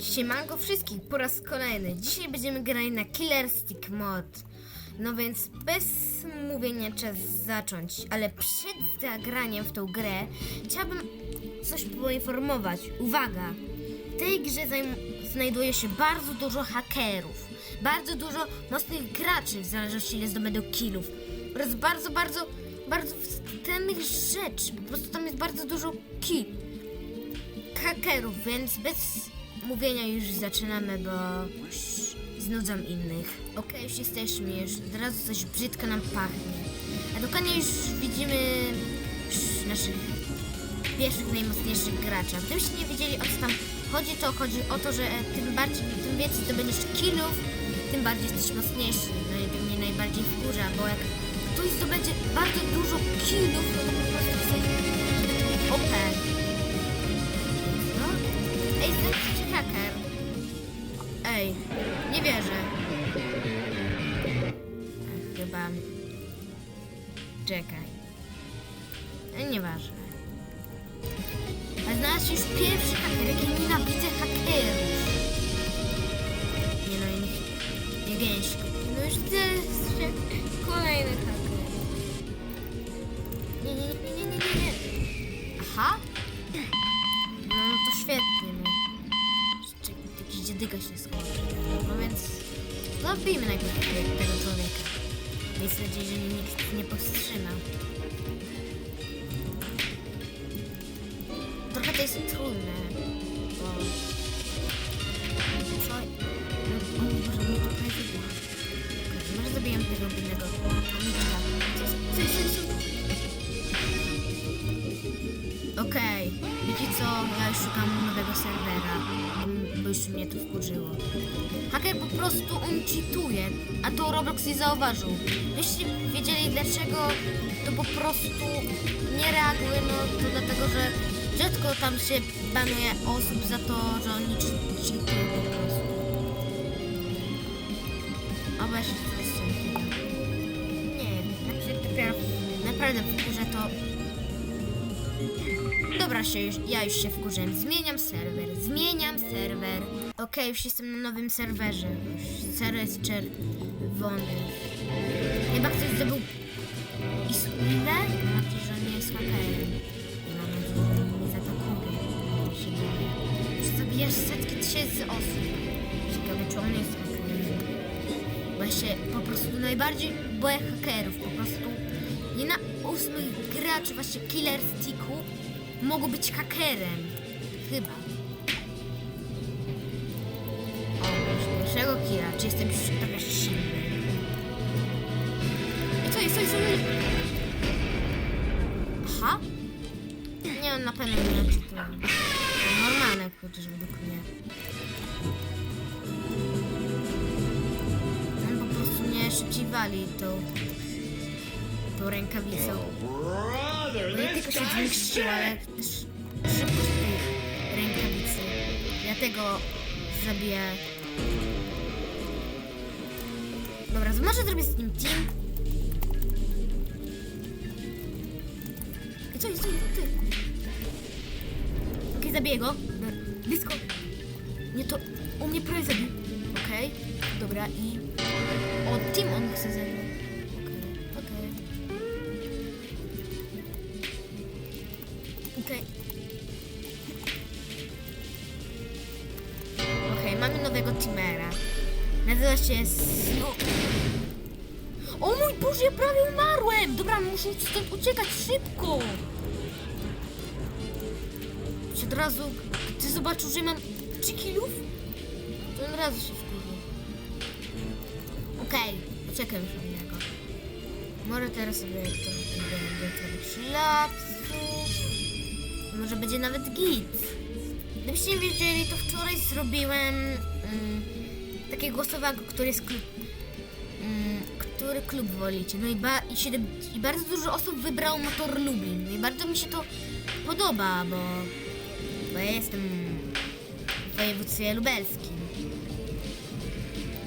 Siemanko wszystkich po raz kolejny. Dzisiaj będziemy grali na Killer Stick Mod. No więc bez mówienia czas zacząć, ale przed zagraniem w tą grę chciałabym coś poinformować. Uwaga! W tej grze znajduje się bardzo dużo hakerów, bardzo dużo mocnych graczy, w zależności ile zdobędą killów oraz bardzo, bardzo, bardzo cennych rzeczy. Po prostu tam jest bardzo dużo kill hakerów, więc bez mówienia już zaczynamy, bo znudzam innych. Okej, już jesteśmy, już od razu coś brzydko nam pachnie. A dokładnie już widzimy naszych pierwszych, najmocniejszych gracza. Gdybyście nie wiedzieli o co tam chodzi, to chodzi o to, że tym bardziej, tym więcej zdobędziesz killów, tym bardziej jesteś mocniejszy. No i to mnie najbardziej wkurza, bo jak ktoś zdobędzie bardzo dużo killów, to po prostu jesteś OP. No? Ej, znaczy haker. Ej, nie wierzę. Chyba... Czekaj. Nieważne. A znalazł już pierwszy haker, jak ja nienawidzę hakerów. Nie no, nie, nie gęśko. Zabijmy najpierw tego, człowieka. Miejmy nadzieję, że mnie nikt nie powstrzyma. Trochę to jest trudne, bo... Co? No, o Boże, mnie to prawie. Okej, Może zabijam tego biednego komiczka. Co, co, co, co? Okej, wiecie co? Ja już szukam nowego serwera, bo- bo już mnie to wkurzyło. Haker po prostu on cheatuje, a to Roblox nie zauważył. Jeśli wiedzieli dlaczego, to po prostu nie reaguje, no to dlatego, że rzadko tam się banuje osób za to, że oni che- cheatują po prostu. A właśnie to jest. Nie jak się naprawdę Dobra, się już, ja już się wkurzyłem. Zmieniam serwer, zmieniam serwer. Okej, już jestem na nowym serwerze. Już serwer jest czerwony. Chyba ktoś zdobył Iswile? Mam nadzieję, że on nie jest hakerem. I zabijasz setki tysięcy osób. Ciekawe, czy on jest hakerem. Bo ja się po prostu najbardziej boję hakerów. Po prostu nie na ósmych graczy, właśnie Killer Sticku, mogą być hakerem. Chyba. O, już pierwszego killa. Czy jestem już trochę silny? I co jest, co jest? Aha. Nie, on na pewno nie czytuje. Normalne, chociaż według mnie. On po prostu mnie szybciej wali tą, tą rękawicą. No nie tylko się zmniejszyła, ale też szybkość tej rękawicy. Dlatego zabiję. Dobra, może zrobię z nim team. Co jest? Okej, zabiję go. Blisko. Nie, to on mnie prawie zabił. Okej, dobra i... O, team on chce ze Okej. Okej, mamy nowego teamera. Nazywa się Snoop. O mój Boże, ja prawie umarłem! Dobra, muszę stąd uciekać szybko! Czy od razu, ty zobaczył, że mam 3 kilów? To od razu się wkurzył. Okej, uciekam już od niego. Może teraz sobie trochę będę trochę relaksu. Może będzie nawet git. Gdybyście nie wiedzieli, to wczoraj zrobiłem mm, takie głosowanie, który jest klub, mm, który klub wolicie. No i, ba, i, i bardzo dużo osób wybrało Motor Lublin. No i bardzo mi się to podoba, bo, bo ja jestem w województwie lubelskim.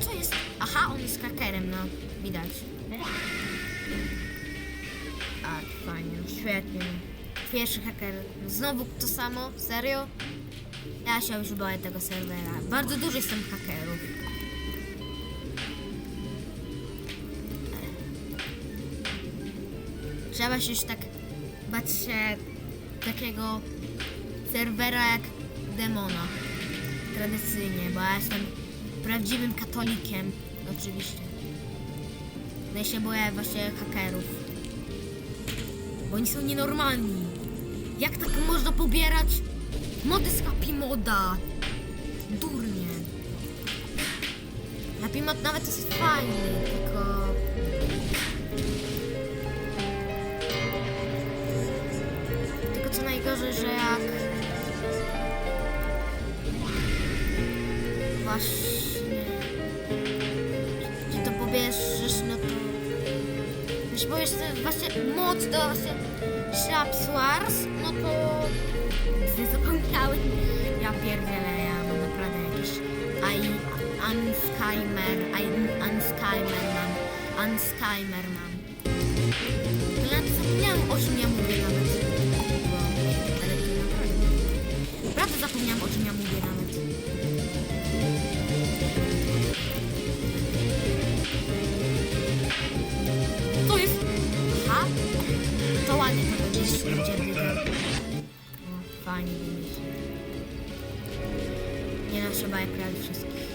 Co jest? Aha, on jest hakerem, no. Widać. A, fajnie, świetnie. Pierwszy haker. Znowu to samo? Serio? Ja się już boję tego serwera. Bardzo dużo jest tam hakerów. Trzeba się już tak bać się takiego serwera jak demona. Tradycyjnie, bo ja jestem prawdziwym katolikiem. Oczywiście. No i się boję właśnie hakerów. Bo oni są nienormalni. Jak tak można pobierać mody z Happy Moda? Durnie. Happy Mod nawet jest fajny, tylko... Tylko co najgorzej, że jak... Właśnie... Że to pobierzesz, no to... Jeśli powiesz że właśnie mod do właśnie Shaps Wars, no to... Zapomniałem. Ja pierdzielę, ja mam naprawdę jakiś... I... Unskymer, I... Unskymer mam. Unskymer mam. Ja zapomniałam o czym ja mówię nawet. Bo... Ale to naprawdę... Naprawdę zapomniałam o czym ja mówię Będzie. Nie no, trzeba jak prawie wszystkich.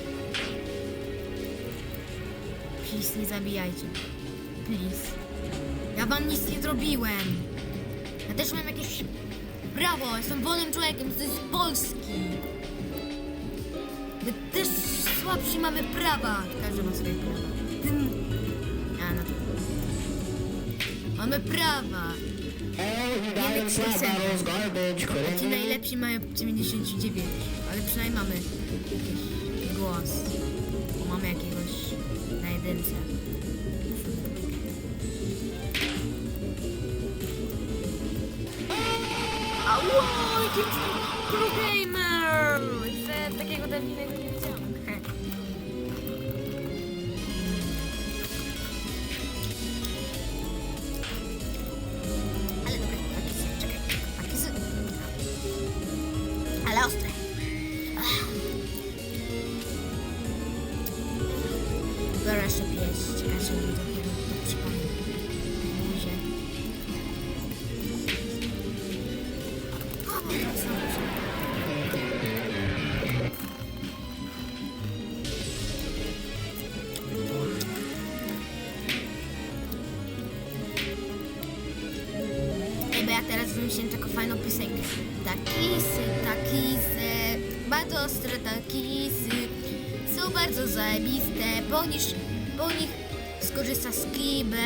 Please, nie zabijajcie. Please. Ja wam nic nie zrobiłem. Ja też mam jakieś prawo, jestem wolnym człowiekiem, to jest Polski. My też słabsi mamy prawa. Każdy ma swoje prawa. Tym... A, no to... Mamy prawa. Procent. bottles, garbage, quit Ci najlepsi mają 99, ale przynajmniej mamy jakiś głos. Mamy jakiegoś na jedynce. Ała, jaki pro gamer! Chcę takiego debilnego Takisy, takisy, bardzo ostre takisy, są bardzo zajebiste, po nich, po nich skorzysta z kibę.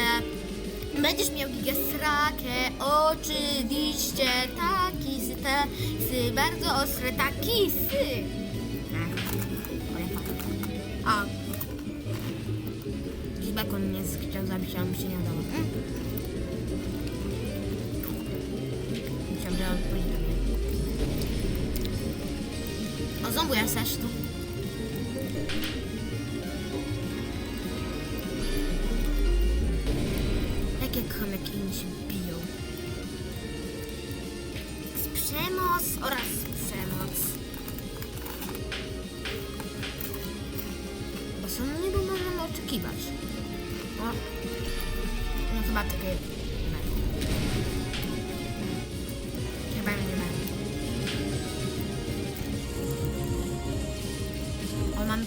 Będziesz miał gigasrakę, oczywiście, takisy, takisy, bardzo ostre takisy. A. Jakiś bekon mnie chciał zabić, mu się nie udało. Zombuya saçtım.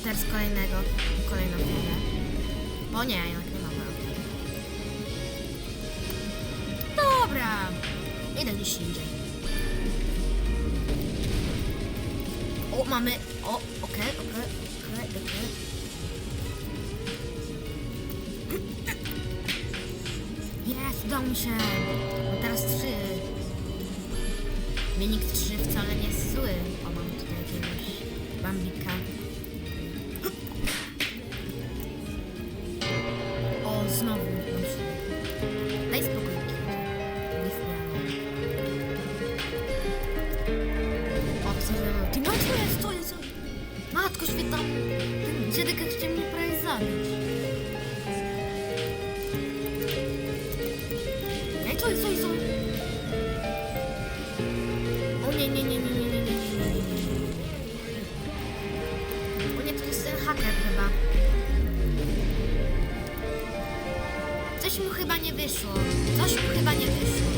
Teraz kolejnego, kolejną chwilę. O nie, jednak nie mamy. okej. Dobra, idę gdzieś indziej. O, mamy, o, okej, okej, okej, okej. Jest, udało mi się. Mam teraz trzy. Wynik 3 wyszło. Coś mu chyba nie wyszło.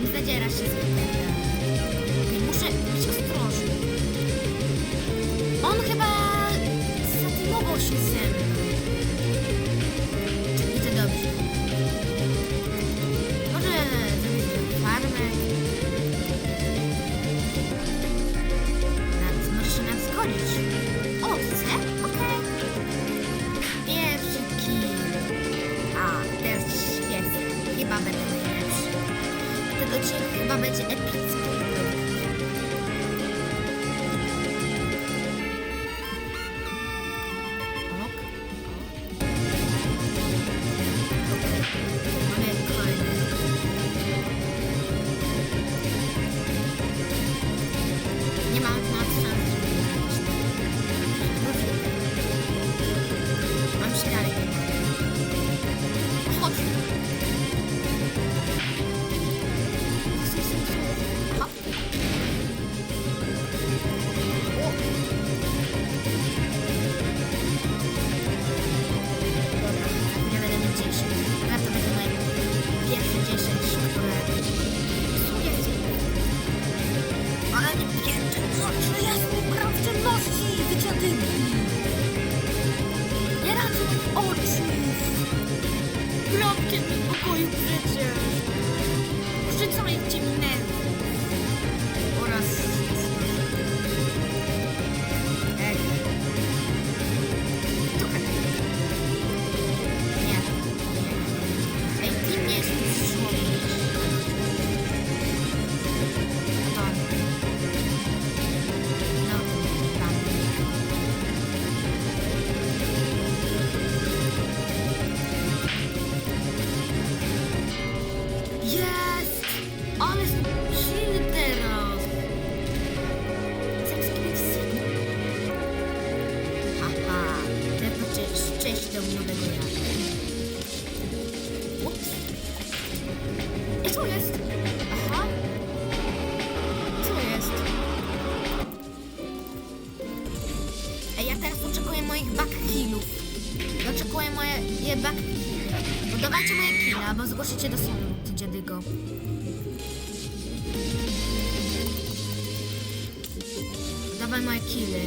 Nie zadziera się z tym. Muszę być. Jasny brak ciemności i wyciatyki. Nie radzę oczu. Plotkiem pokoju życie. Rzucajcie mi nerwy. albo zgłosić się do sądu, ty dziadygo. Dawaj moje kily.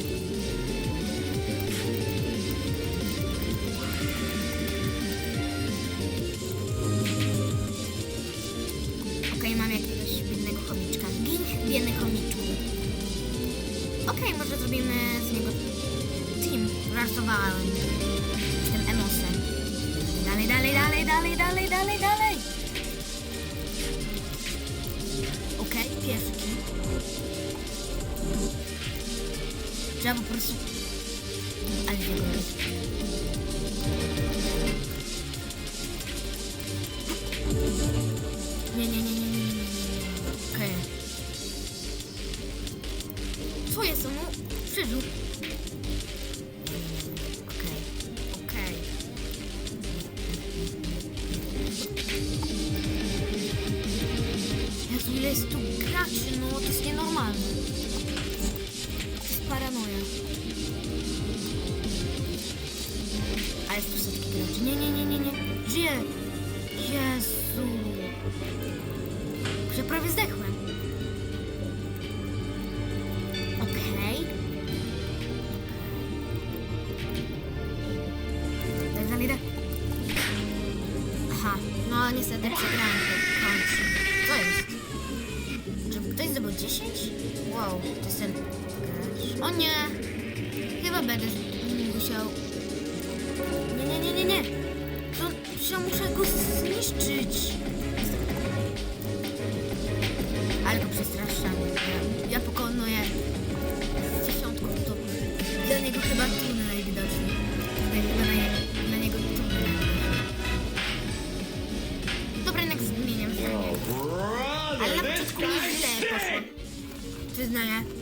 Panie serdecznie grałem to kończy. Co jest? Czy ktoś zdobył 10? Wow, to jest ten... O nie! przyznania.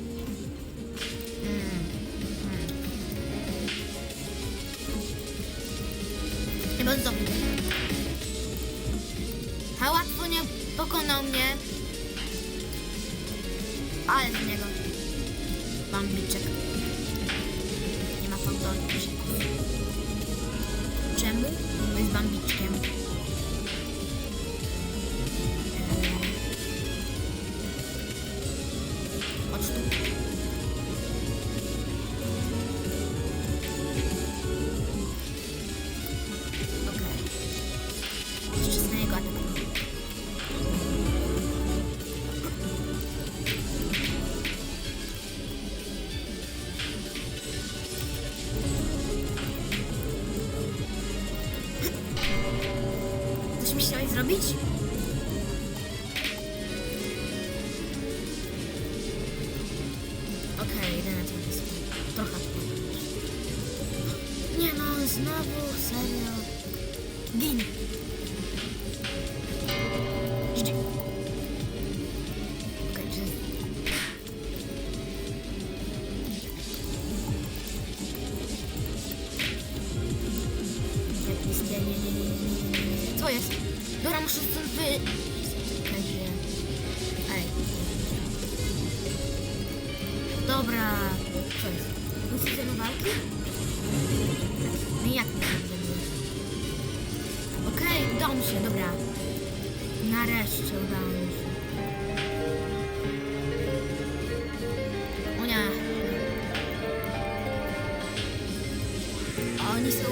Oni są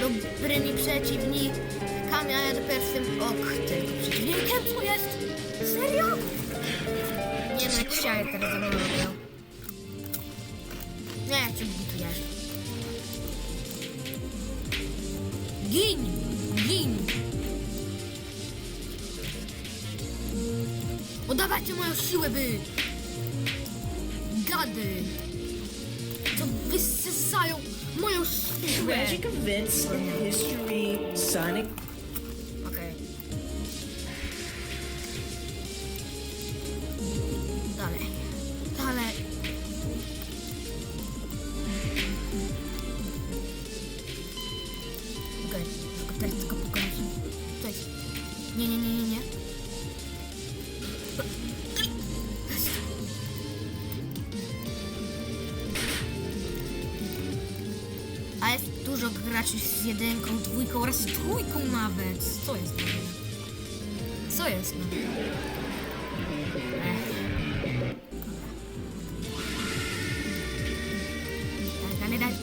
dobrymi przeciwnikami, a ja dopiero jestem ok, tylko przeciwnikiem, co jest? Serio? Nie no, jak chciałem teraz za mną robią. Nie, jak cię butujesz. Gin! Gin! Oddawajcie moją siłę, wy! Tragic events in history, Sonic z jedynką, dwójką oraz trójką nawet. Co jest? Co jest. Dalej, dalej,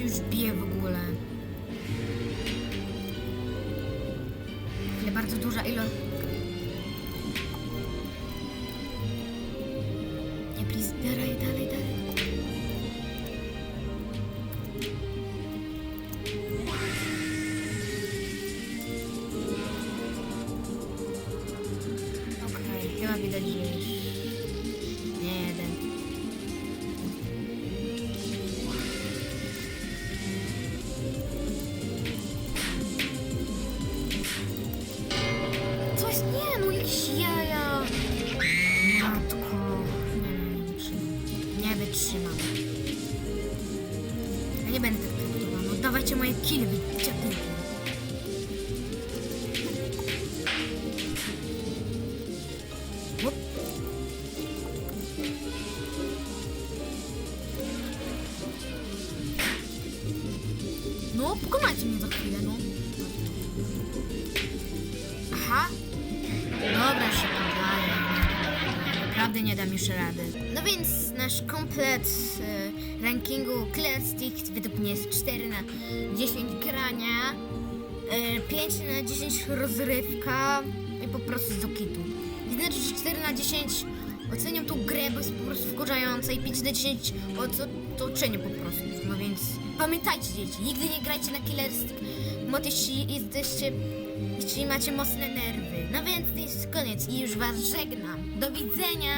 już bije w ogóle. Ale bardzo duża ilość. Naprawdę nie dam już rady. No więc nasz komplet e, rankingu Clear Stick według mnie jest 4 na 10 grania, e, 5 na 10 rozrywka i po prostu z kitu. I znaczy, że 4 na 10 oceniam tą grę, bo jest po prostu wkurzająca i 5 na 10 otoczenie po prostu. No więc pamiętajcie dzieci, nigdy nie grajcie na Killer Stick mod, jeśli jesteście jeśli macie mocne nerwy. No więc to jest koniec i już was żegnam. Do widzenia!